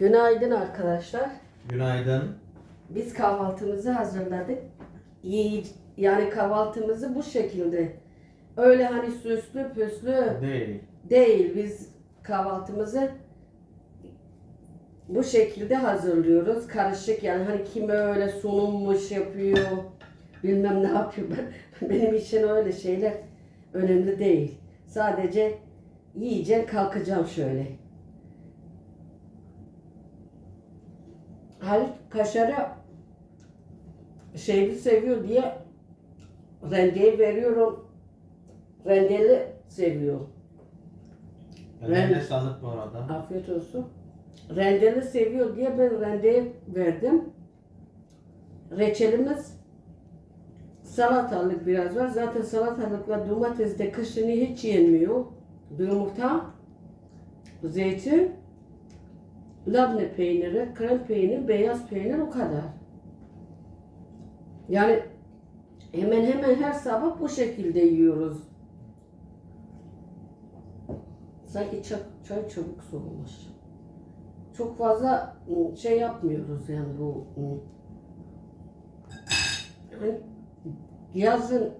Günaydın arkadaşlar. Günaydın. Biz kahvaltımızı hazırladık. İyi, yani kahvaltımızı bu şekilde. Öyle hani süslü püslü Değil. değil. Biz kahvaltımızı bu şekilde hazırlıyoruz. Karışık yani hani kim öyle sunulmuş yapıyor. Bilmem ne yapıyor. Ben, benim için öyle şeyler önemli değil. Sadece yiyeceğim kalkacağım şöyle. Halit kaşarı şeyli seviyor diye rendeyi veriyorum. Rendeli seviyor. Eline Ben- sağlık bu arada. Afiyet olsun. Rendeli seviyor diye ben rendeyi verdim. Reçelimiz salatalık biraz var. Zaten salatalıkla domates de kışın hiç yenmiyor. Yumurta, zeytin, labne peyniri, krem peyniri, beyaz peynir o kadar. Yani hemen hemen her sabah bu şekilde yiyoruz. Sanki çay, çay çabuk soğumuş. Çok fazla şey yapmıyoruz yani bu ı, hani yazın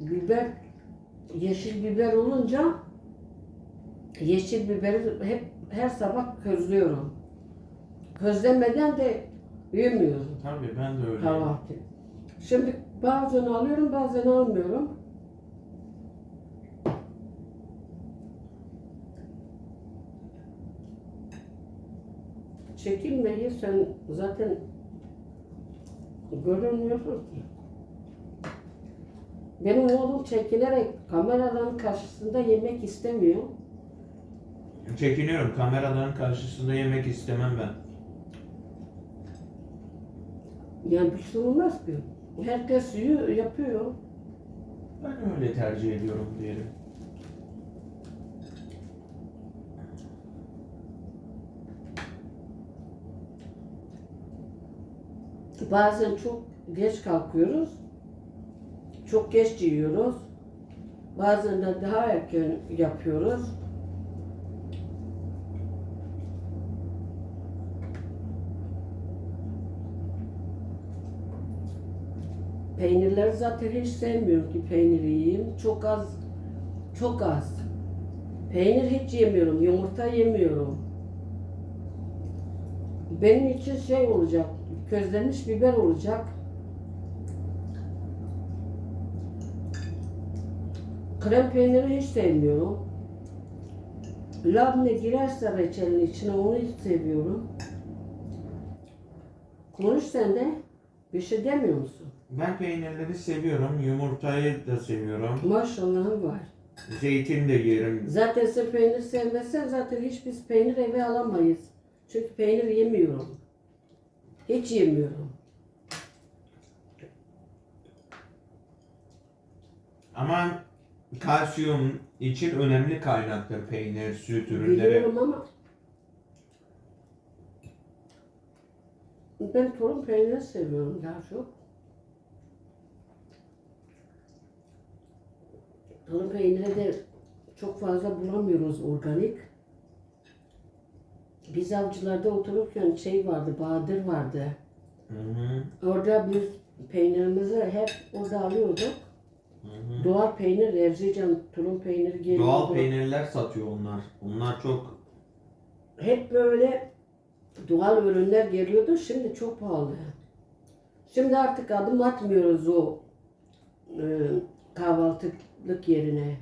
biber yeşil biber olunca yeşil biberi hep her sabah közlüyorum. Közlemeden de yemiyorum Tabii ben de öyle. kahvaltı. Şimdi bazen alıyorum bazen almıyorum. Çekilmeyi sen zaten görünmüyorsun ki. Benim oğlum çekilerek kameraların karşısında yemek istemiyor. Çekiniyorum. Kameraların karşısında yemek istemem ben. Yani bir şey olmaz ki. Herkes yiyor, yapıyor. Ben öyle tercih ediyorum diyelim. Bazen çok geç kalkıyoruz. Çok geç yiyoruz. Bazen de daha erken yapıyoruz. Peynirleri zaten hiç sevmiyorum ki peyniri yiyeyim. Çok az, çok az. Peynir hiç yemiyorum, yumurta yemiyorum. Benim için şey olacak, közlenmiş biber olacak. Krem peyniri hiç sevmiyorum. Labne girerse reçelin içine onu hiç seviyorum. Konuş sen de. Bir şey demiyor musun? Ben peynirleri seviyorum. Yumurtayı da seviyorum. Maşallahın var. Zeytin de yerim. Zaten sen peynir sevmezsen zaten hiç biz peynir eve alamayız. Çünkü peynir yemiyorum. Hiç yemiyorum. Ama kalsiyum için önemli kaynaktır peynir, süt ürünleri. Biliyorum ama ben torun peyniri seviyorum daha çok. Torun peyniri de çok fazla bulamıyoruz organik. Biz avcılarda otururken şey vardı, Bahadır vardı. Hı hı. Orada biz peynirimizi hep orada alıyorduk. Hı hı. Doğal peynir, Erzincan tulum peyniri geliyordu. Doğal peynirler satıyor onlar. Onlar çok Hep böyle doğal ürünler geliyordu. Şimdi çok pahalı. Şimdi artık adım atmıyoruz o e, kahvaltılık yerine.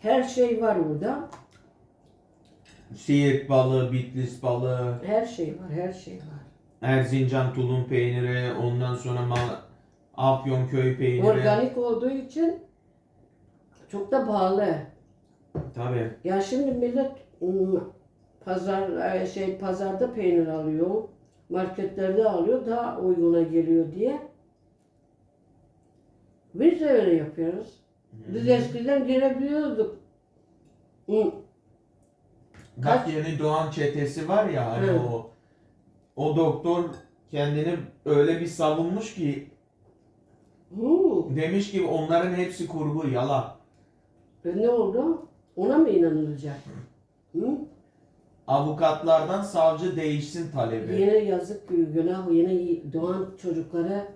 Her şey var orada. Siirt balığı, Bitlis balığı, Her şey var, her şey var. Erzincan tulum peyniri, ondan sonra ma Afyon köy peyniri. Organik olduğu için çok da pahalı. Tabii. Ya şimdi millet ım, pazar e, şey pazarda peynir alıyor, marketlerde alıyor daha uyguna geliyor diye. Biz de öyle yapıyoruz. Biz eskiden girebiliyorduk. Hı, Bak Kaç- yeni doğan çetesi var ya hani Evet. o o doktor kendini öyle bir savunmuş ki hı. demiş ki onların hepsi kurgu yalan. E ne oldu? Ona mı inanılacak? Hı? avukatlardan savcı değişsin talebi. Yine yazık günah yine doğan çocukları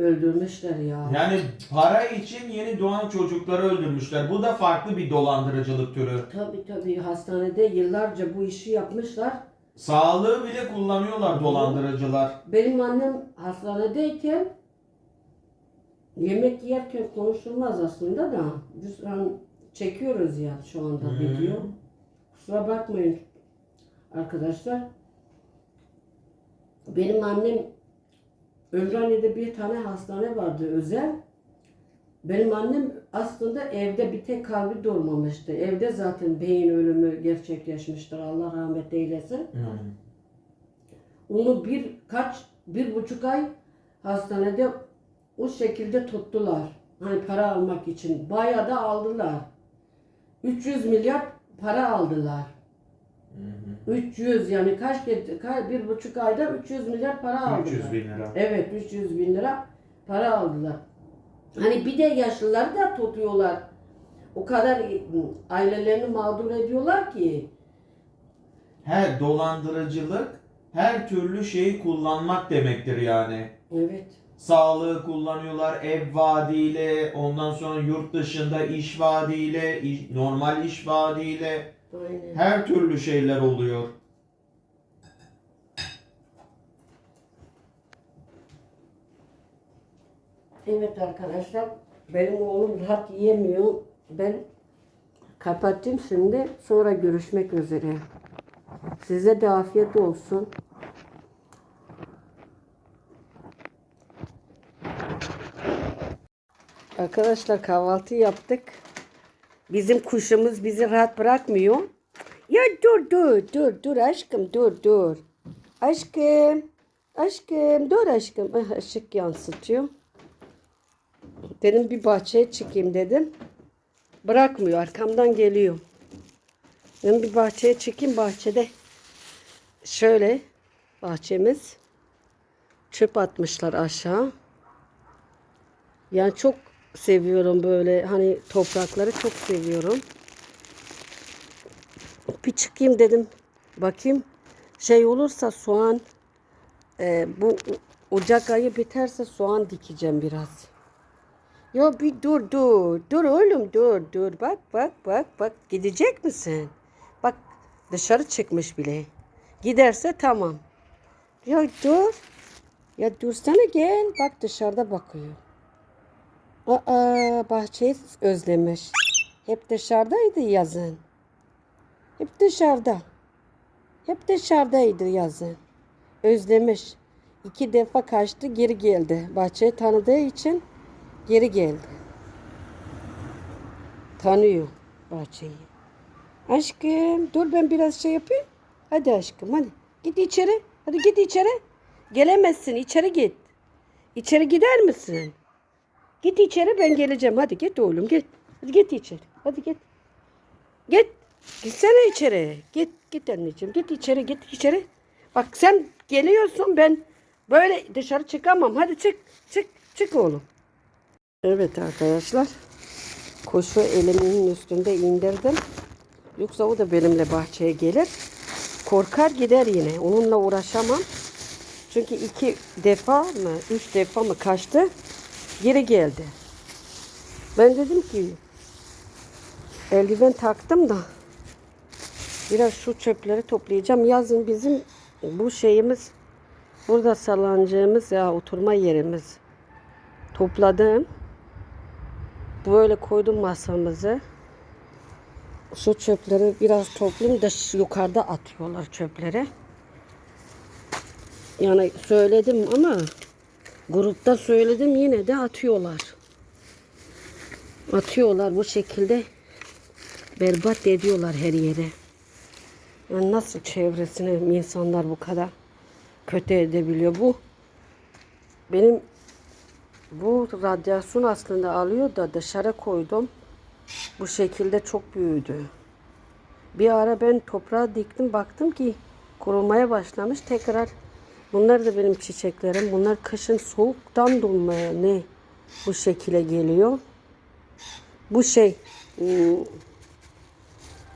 öldürmüşler ya. Yani para için yeni doğan çocukları öldürmüşler. Bu da farklı bir dolandırıcılık türü. Tabii tabii hastanede yıllarca bu işi yapmışlar. Sağlığı bile kullanıyorlar dolandırıcılar. Benim annem hastanedeyken yemek yerken konuşulmaz aslında da biz an çekiyoruz ya şu anda Hmm. video. Kusura bakmayın arkadaşlar. Benim annem Ümraniye'de bir tane hastane vardı özel. Benim annem aslında evde bir tek kalbi durmamıştı. Evde zaten beyin ölümü gerçekleşmiştir. Allah rahmet eylesin. Hmm. Onu bir kaç bir buçuk ay hastanede o şekilde tuttular. Hani para almak için. Bayağı da aldılar. 300 milyar para aldılar. Hı hı. 300 yani kaç, kaç bir buçuk ayda 300 milyar para aldılar. 300 bin lira. Evet 300 bin lira para aldılar. Hani bir de yaşlıları da tutuyorlar. O kadar ailelerini mağdur ediyorlar ki. Her dolandırıcılık her türlü şeyi kullanmak demektir yani. Evet. Sağlığı kullanıyorlar ev vaadiyle, ondan sonra yurt dışında iş vaadiyle, normal iş vaadiyle Aynen. her türlü şeyler oluyor. Evet arkadaşlar, benim oğlum rahat yiyemiyor. Ben kapattım şimdi. Sonra görüşmek üzere. Size de afiyet olsun. Arkadaşlar kahvaltı yaptık. Bizim kuşumuz bizi rahat bırakmıyor. Ya dur dur dur dur aşkım dur dur. Aşkım. Aşkım dur aşkım. Ah, yansıtıyor. Dedim bir bahçeye çıkayım dedim. Bırakmıyor arkamdan geliyor. Dedim bir bahçeye çıkayım bahçede. Şöyle bahçemiz. Çöp atmışlar aşağı. Yani çok seviyorum böyle hani toprakları çok seviyorum. Bir çıkayım dedim. Bakayım şey olursa soğan e, bu Ocak ayı biterse soğan dikeceğim biraz. Yo bir dur dur. Dur oğlum dur dur. Bak bak bak bak. Gidecek misin? Bak dışarı çıkmış bile. Giderse tamam. Ya dur. Ya dursana gel. Bak dışarıda bakıyor. Aa bahçeyi özlemiş. Hep dışarıdaydı yazın. Hep dışarıda. Hep dışarıdaydı yazın. Özlemiş. İki defa kaçtı geri geldi. Bahçeyi tanıdığı için geri geldi. Tanıyor bahçeyi. Aşkım dur ben biraz şey yapayım. Hadi aşkım hadi. Git içeri. Hadi git içeri. Gelemezsin içeri git. İçeri gider misin? Git içeri ben geleceğim. Hadi git oğlum git. Hadi git içeri. Hadi git. Git. Gitsene içeri. Git git anneciğim. Git içeri git içeri. Bak sen geliyorsun ben böyle dışarı çıkamam. Hadi çık. Çık. Çık oğlum. Evet arkadaşlar. Kuşu elimin üstünde indirdim. Yoksa o da benimle bahçeye gelir. Korkar gider yine. Onunla uğraşamam. Çünkü iki defa mı, üç defa mı kaçtı. Geri geldi. Ben dedim ki eldiven taktım da biraz şu çöpleri toplayacağım. Yazın bizim bu şeyimiz burada salancağımız ya oturma yerimiz. Topladım. Böyle koydum masamızı. Şu çöpleri biraz toplayayım da yukarıda atıyorlar çöpleri. Yani söyledim ama grupta söyledim yine de atıyorlar. Atıyorlar bu şekilde berbat ediyorlar her yere. Yani nasıl çevresini insanlar bu kadar kötü edebiliyor bu? Benim bu radyasyon aslında alıyor da dışarı koydum. Bu şekilde çok büyüdü. Bir ara ben toprağa diktim baktım ki kurumaya başlamış tekrar. Bunlar da benim çiçeklerim. Bunlar kışın soğuktan donmaya ne bu şekilde geliyor. Bu şey hmm,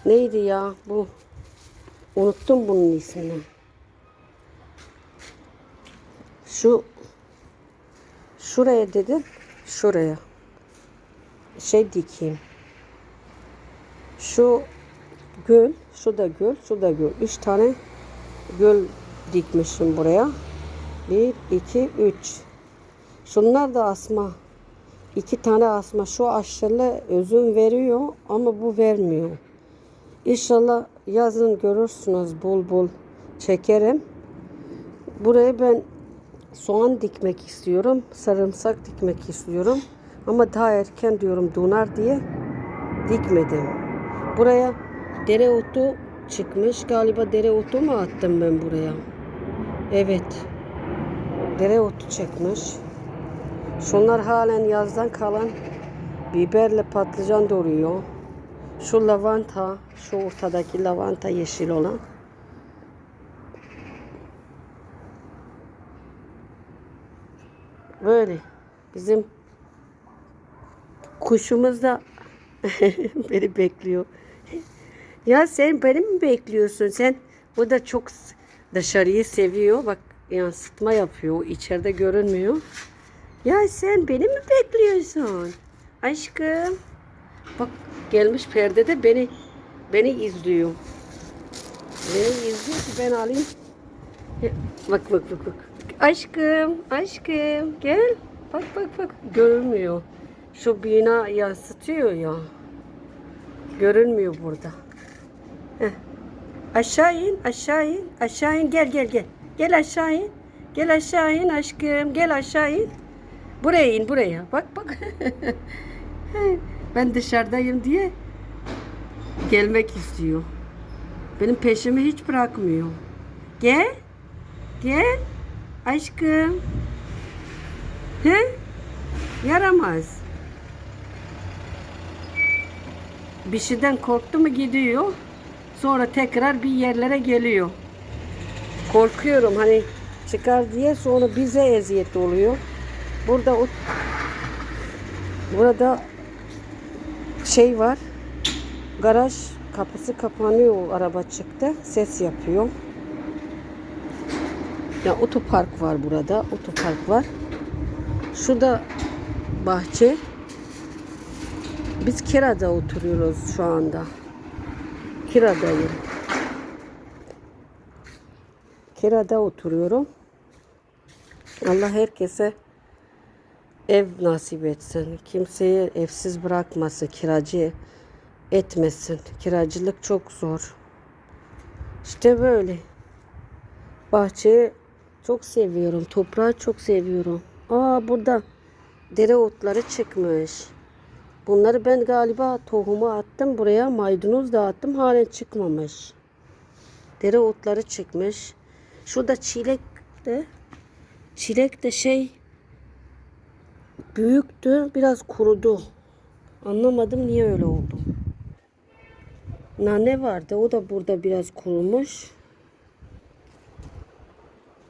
neydi ya bu Unuttum bunun ismini. Şu şuraya dedim. Şuraya. Şey dikeyim. Şu göl, şu da göl, şu da göl. Üç tane göl dikmişim buraya. Bir, iki, üç. Şunlar da asma. İki tane asma. Şu aşırı özüm veriyor ama bu vermiyor. İnşallah yazın görürsünüz bol bol çekerim. Buraya ben soğan dikmek istiyorum. Sarımsak dikmek istiyorum. Ama daha erken diyorum donar diye dikmedim. Buraya dereotu çıkmış. Galiba dereotu mu attım ben buraya? Evet. Dereotu çıkmış. Şunlar halen yazdan kalan biberle patlıcan doğruyor. Şu lavanta, şu ortadaki lavanta yeşil olan. Böyle. Bizim kuşumuz da beni bekliyor. Ya sen beni mi bekliyorsun? Sen bu da çok dışarıyı seviyor. Bak yansıtma yapıyor. İçeride görünmüyor. Ya sen beni mi bekliyorsun? Aşkım. Bak gelmiş perdede beni beni izliyor. Beni izliyor ki ben alayım. Bak bak bak bak. Aşkım, aşkım gel. Bak bak bak. Görünmüyor. Şu bina yansıtıyor ya. Görünmüyor burada. Heh. Aşağı in, aşağı in, aşağı in. Gel gel gel. Gel aşağı in. Gel aşağı in aşkım. Gel aşağı in. Buraya in buraya. Bak bak. ben dışarıdayım diye gelmek istiyor. Benim peşimi hiç bırakmıyor. Gel. Gel. Aşkım. He? Yaramaz. Bir şeyden korktu mu gidiyor. Sonra tekrar bir yerlere geliyor. Korkuyorum hani çıkar diye sonra bize eziyet oluyor. Burada o burada şey var. Garaj kapısı kapanıyor. Araba çıktı. Ses yapıyor. Ya otopark var burada. Otopark var. Şu da bahçe. Biz kirada oturuyoruz şu anda. Kiradayım. Kirada oturuyorum. Allah herkese ev nasip etsin. Kimseye evsiz bırakmasın. Kiracı etmesin. Kiracılık çok zor. İşte böyle. Bahçeyi çok seviyorum. Toprağı çok seviyorum. Aa burada dereotları çıkmış. Bunları ben galiba tohumu attım buraya. Maydanoz da attım. Halen çıkmamış. Dereotları çıkmış. Şurada çilek de çilek de şey büyüktü. Biraz kurudu. Anlamadım niye öyle oldu. Nane vardı. O da burada biraz kurumuş.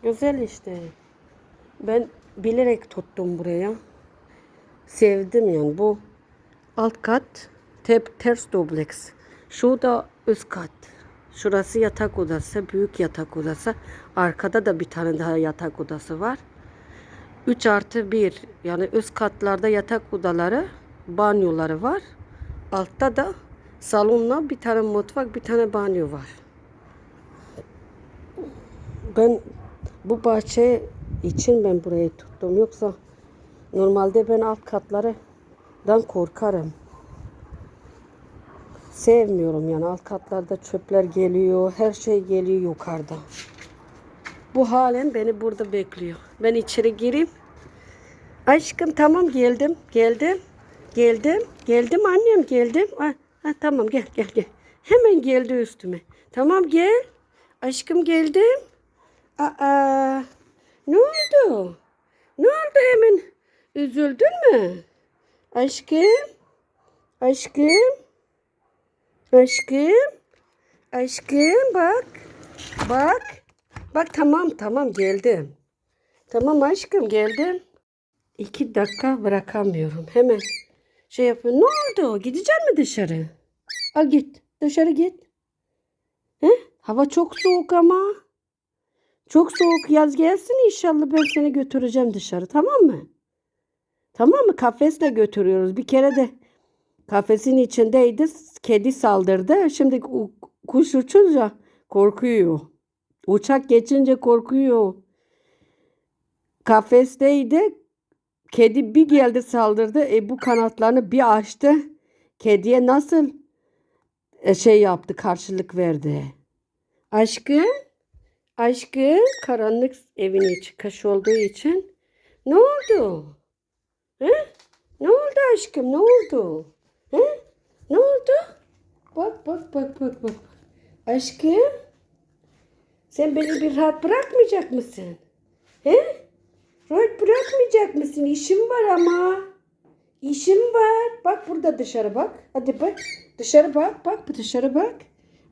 Güzel işte. Ben bilerek tuttum buraya. Sevdim yani bu alt kat tep, ters dubleks. Şu da üst kat. Şurası yatak odası, büyük yatak odası. Arkada da bir tane daha yatak odası var. 3 artı 1 yani üst katlarda yatak odaları, banyoları var. Altta da salonla bir tane mutfak, bir tane banyo var. Ben bu bahçe için ben burayı tuttum. Yoksa normalde ben alt katlardan korkarım. Sevmiyorum yani alt katlarda çöpler geliyor, her şey geliyor yukarıda. Bu halen beni burada bekliyor. Ben içeri gireyim. Aşkım tamam geldim, geldim, geldim, geldim annem geldim. Ha, ha, tamam gel gel gel. Hemen geldi üstüme. Tamam gel. Aşkım geldim. Aa, ne oldu? Ne oldu hemen? Üzüldün mü? Aşkım, aşkım, aşkım, aşkım bak, bak, bak tamam tamam geldim. Tamam aşkım geldim. İki dakika bırakamıyorum. Hemen şey yapıyor. Ne oldu? Gidecek mi dışarı? Al git. Dışarı git. He? Hava çok soğuk ama. Çok soğuk. Yaz gelsin inşallah ben seni götüreceğim dışarı. Tamam mı? Tamam mı? Kafesle götürüyoruz. Bir kere de kafesin içindeydi. Kedi saldırdı. Şimdi kuş uçunca korkuyor. Uçak geçince korkuyor. Kafesteydi. Kedi bir geldi saldırdı. E bu kanatlarını bir açtı. Kediye nasıl e, şey yaptı, karşılık verdi. Aşkım, aşkım karanlık evin içi kaş olduğu için ne oldu? He? Ne oldu aşkım? Ne oldu? He? Ne oldu? Bak bak bak bak bak. Aşkım, sen beni bir rahat bırakmayacak mısın? He? Rahat bırakmayacak mısın? İşim var ama. İşim var. Bak burada dışarı bak. Hadi bak. Dışarı bak. Bak dışarı bak.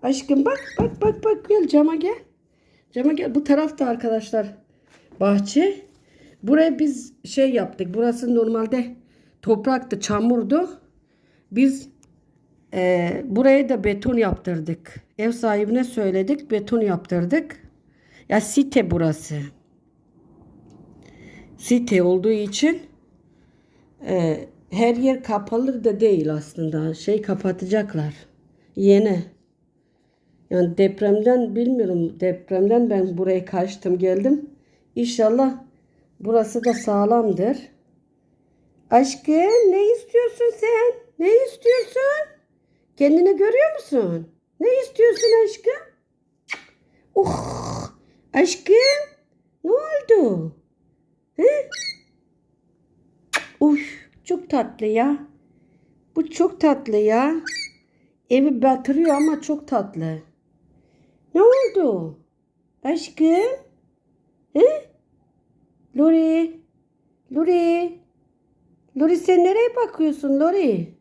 Aşkım bak. Bak bak bak. Gel cama gel. Cama gel. Bu tarafta arkadaşlar. Bahçe. Buraya biz şey yaptık. Burası normalde topraktı, çamurdu. Biz eee buraya da beton yaptırdık. Ev sahibine söyledik. Beton yaptırdık. Ya site burası. Site olduğu için e, her yer kapalı da değil aslında. Şey kapatacaklar. Yeni. Yani depremden bilmiyorum. Depremden ben buraya kaçtım geldim. İnşallah burası da sağlamdır. Aşkım ne istiyorsun sen? Ne istiyorsun? Kendini görüyor musun? Ne istiyorsun aşkım? Oh, aşkım ne oldu? He? Uf, çok tatlı ya. Bu çok tatlı ya. Evi batırıyor ama çok tatlı. Ne oldu? Aşkım? He? Lori? Lori? Lori sen nereye bakıyorsun Lori?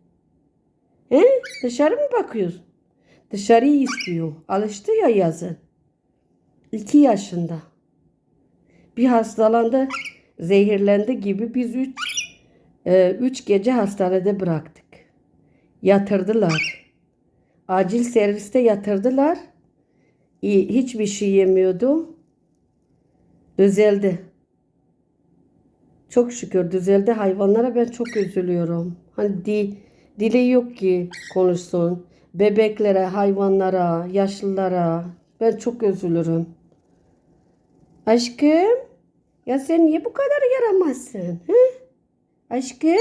He? Dışarı mı bakıyorsun? Dışarıyı istiyor. Alıştı ya yazın. İki yaşında. Bir hastalandı, zehirlendi gibi biz üç, e, üç gece hastanede bıraktık. Yatırdılar. Acil serviste yatırdılar. Hiçbir şey yemiyordu. Düzeldi. Çok şükür düzeldi. Hayvanlara ben çok üzülüyorum. Hani di, dili yok ki konuşsun. Bebeklere, hayvanlara, yaşlılara ben çok üzülürüm. Aşkım, ya sen niye bu kadar yaramazsın? Hı? Aşkım,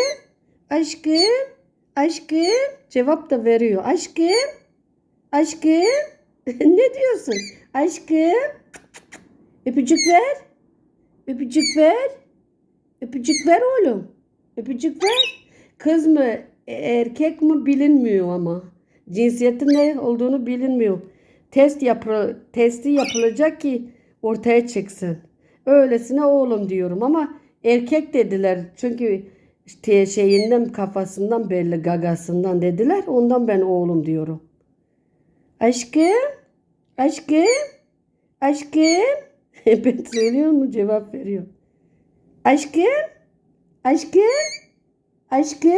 aşkım, aşkım. Cevap da veriyor. Aşkım, aşkım. ne diyorsun? Aşkım. Öpücük ver. Öpücük ver. Öpücük ver oğlum. Öpücük ver. Kız mı erkek mi bilinmiyor ama. Cinsiyetin ne olduğunu bilinmiyor. Test yapı testi yapılacak ki ortaya çıksın. Öylesine oğlum diyorum ama erkek dediler. Çünkü işte şeyinden kafasından belli gagasından dediler. Ondan ben oğlum diyorum. Aşkım, aşkım, aşkım. ben söylüyor mu cevap veriyor. Aşkım, aşkım, aşkım.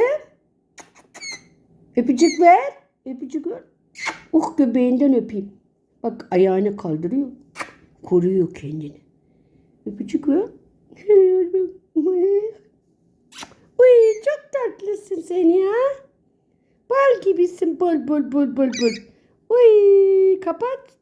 Öpücük ver, öpücük ver. Uh göbeğinden öpeyim. Bak ayağını kaldırıyor. Koruyor kendini. Öpücük ver. Uy çok tatlısın sen ya. Bal gibisin bol bol bol bol bol. Uy kapat.